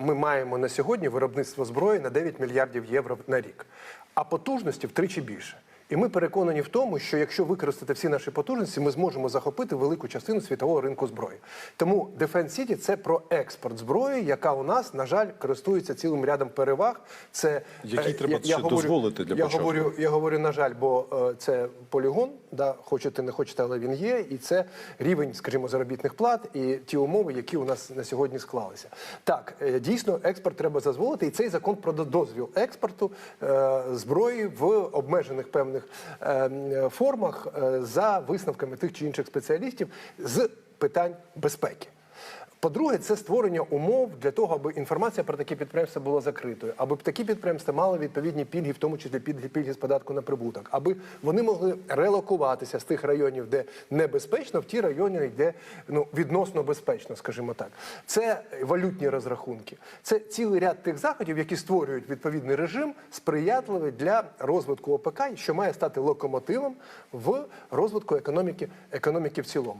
ми маємо на сьогодні виробництво зброї на 9 мільярдів євро на рік, а потужності втричі більше. І ми переконані в тому, що якщо використати всі наші потужності, ми зможемо захопити велику частину світового ринку зброї. Тому Defense City – це про експорт зброї, яка у нас, на жаль, користується цілим рядом переваг. Це Які е, треба ще дозволити для я початку. говорю, я говорю, на жаль, бо е, це полігон, да, хочете, не хочете, але він є, і це рівень, скажімо, заробітних плат і ті умови, які у нас на сьогодні склалися. Так, е, дійсно, експорт треба дозволити, і цей закон про дозвіл експорту зброї в обмежених певних е, формах е, за висновками тих чи інших спеціалістів з питань безпеки. По-друге, це створення умов для того, аби інформація про такі підприємства була закритою, аби такі підприємства мали відповідні пільги, в тому числі пільги, пільги з податку на прибуток, аби вони могли релокуватися з тих районів, де небезпечно, в ті райони, де ну відносно безпечно, скажімо так. Це валютні розрахунки. Це цілий ряд тих заходів, які створюють відповідний режим, сприятливий для розвитку ОПК, що має стати локомотивом в розвитку економіки, економіки в цілому.